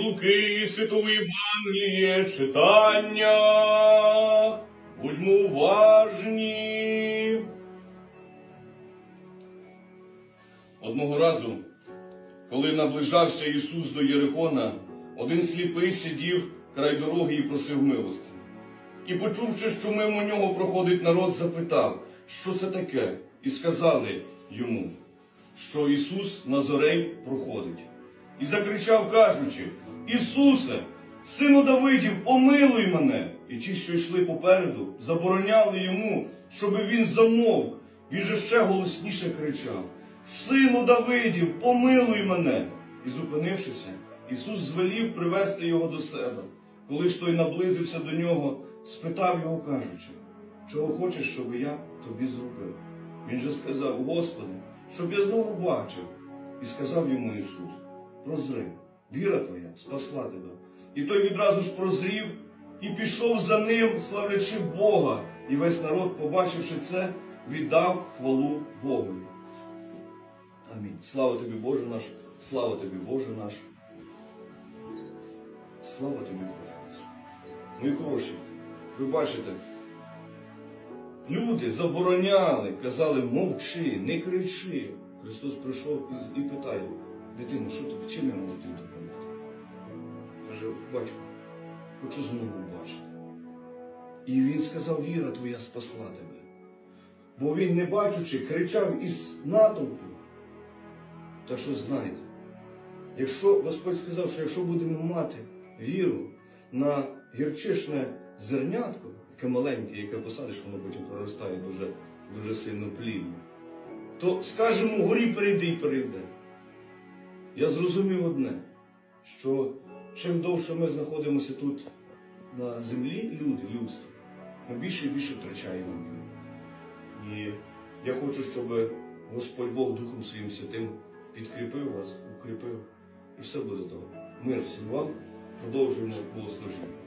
Луки Святого Євангеліє читання. Будьмо уважні. Одного разу, коли наближався Ісус до Єрихона, один сліпий сидів край дороги і просив милості. І, почувши, що мимо нього проходить народ, запитав, що це таке, і сказали йому, що Ісус Назорей проходить. І закричав, кажучи: Ісусе, сину Давидів, омилуй мене! І ті, що йшли попереду, забороняли йому, щоби він замовк. Він же ще голосніше кричав: Сину Давидів, помилуй мене! І зупинившися, Ісус звелів привести його до себе. Коли ж той наблизився до нього, спитав його, кажучи, чого хочеш, щоб я тобі зробив? Він же сказав, Господи, щоб я знову бачив. І сказав йому Ісус, прозри, віра твоя спасла тебе. І той відразу ж прозрів і пішов за ним, славлячи Бога. І весь народ, побачивши це, віддав хвалу Богові. Амінь. Слава тобі, Боже наш, слава тобі, Боже наш. Слава тобі, Боже наш. Мої хороші, ви бачите, люди забороняли, казали, мовчи, не кричи. Христос прийшов і питає, дитино, що тобі, чим я можу тобі допомогти? Каже, батько, хочу знову бачити. І він сказав, віра твоя спасла тебе. Бо він, не бачучи, кричав із натовпу. Та що знайте, якщо Господь сказав, що якщо будемо мати віру на гірчишне зернятко, яке маленьке, яке посадиш, воно потім проростає дуже, дуже сильно плідно, то скажемо горі перейди і перейде. Я зрозумів одне, що чим довше ми знаходимося тут на землі, люди, людство, ми більше і більше втрачаємо віру. І я хочу, щоб Господь Бог Духом Своїм Святим підкріпив вас, укріпив, і все буде добре. Мир всім вам, продовжуємо богослужіння.